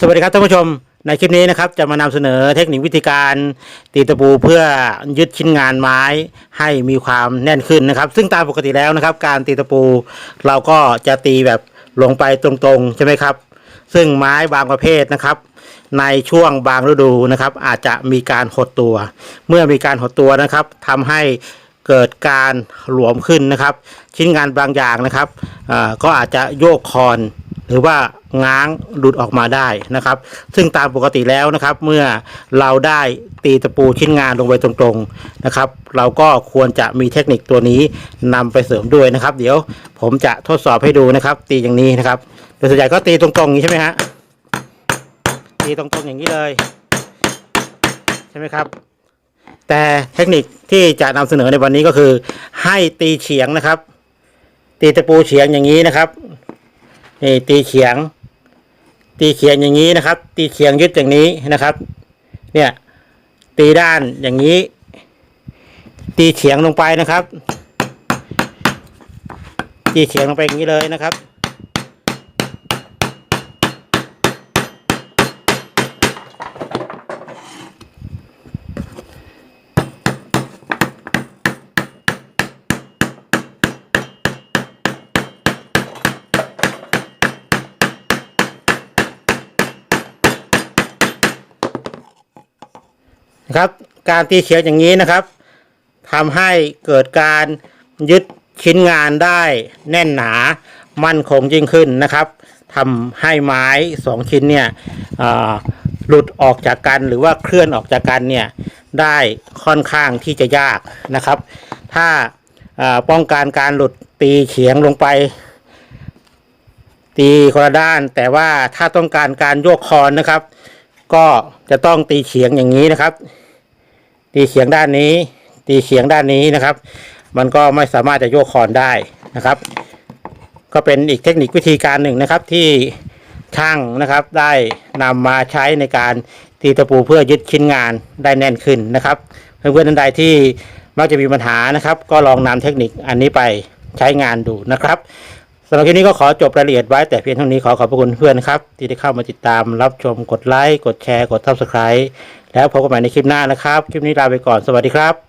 สวัสดีครับท่านผู้ชมในคลิปนี้นะครับจะมานำเสนอเทคนิควิธีการตีตะปูเพื่อยึดชิ้นงานไม้ให้มีความแน่นขึ้นนะครับ ซึ่งตามปกติแล้วนะครับ การตีตะปูเราก็จะตีแบบลงไปตรงๆใช่ไหมครับ ซึ่งไม้บางประเภทนะครับ ในช่วงบางฤดูนะครับ อาจจะมีการหดตัว เมื่อมีการหดตัวนะครับทำให้เกิดการหลวมขึ้นนะครับ ชิ้นงานบางอย่างนะครับก็อาจจะโยกคอน หรือว่าง้างหลุดออกมาได้นะครับ ซึ่งตามปกติแล้วนะครับ เมื่อเราได้ตีตะปูชิ้นงานลงไปตรงๆนะครับ เราก็ควรจะมีเทคนิคตัวนี้นำไปเสริมด้วยนะครับ เดี๋ยวผมจะทดสอบให้ดูนะครับ ตีอย่างนี้นะครับโดยส่วนใหญ่ก็ตีตรงๆอย่างนี้ใช่ไหมฮะตีตรงๆอย่างนี้เลย ใช่ไหมครับ แต่เทคนิคที่จะนำเสนอในวันนี้ก็คือ ให้ตีเฉียงนะครับ ตีตะปูเฉียงอย่างนี้นะครับ นี่ตีเฉียง ตีเฉียงอย่างนี้นะครับ ตีเฉียงยึดอย่างนี้นะครับ เนี่ย ตีด้านอย่างนี้ ตีเฉียงลงไปนะครับ ตีเฉียงลงไปอย่างนี้เลยนะครับ นะครับ การตีเฉียงอย่างนี้นะครับทำให้เกิดการยึดชิ้นงานได้แน่นหนามั่นคงยิ่งขึ้นนะครับทำให้ไม้สองชิ้นเนี่ยหลุดออกจากกันหรือว่าเคลื่อนออกจากกันเนี่ยได้ค่อนข้างที่จะยากนะครับ ถ้าอ่าป้องกันการหลุดตีเฉียงลงไป ตีคนละด้าน แต่ว่าถ้าต้องการการโยกคอนนะครับ ก็จะต้องตีเฉียงอย่างนี้นะครับ ตีเฉียงด้านนี้ ตีเฉียงด้านนี้นะครับ มันก็ไม่สามารถจะโยกคอนได้นะครับ ก็เป็นอีกเทคนิควิธีการหนึ่งนะครับที่ช่างนะครับได้นำมาใช้ในการตีตะปูเพื่อยึดชิ้นงานได้แน่นขึ้นนะครับ เพื่อนๆท่านใดที่มักจะมีปัญหานะครับ ก็ลองนำเทคนิคอันนี้ไปใช้งานดูนะครับ สำหรับคลิปนี้ก็ขอจบรายละเอียดไว้แต่เพียงเท่านี้ขอขอบพระคุณเพื่อนครับ ที่ได้เข้ามาติดตามรับชมกดไลค์กดแชร์กด subscribe แล้วพบกันใหม่ในคลิปหน้านะครับ คลิปนี้ลาไปก่อนสวัสดีครับ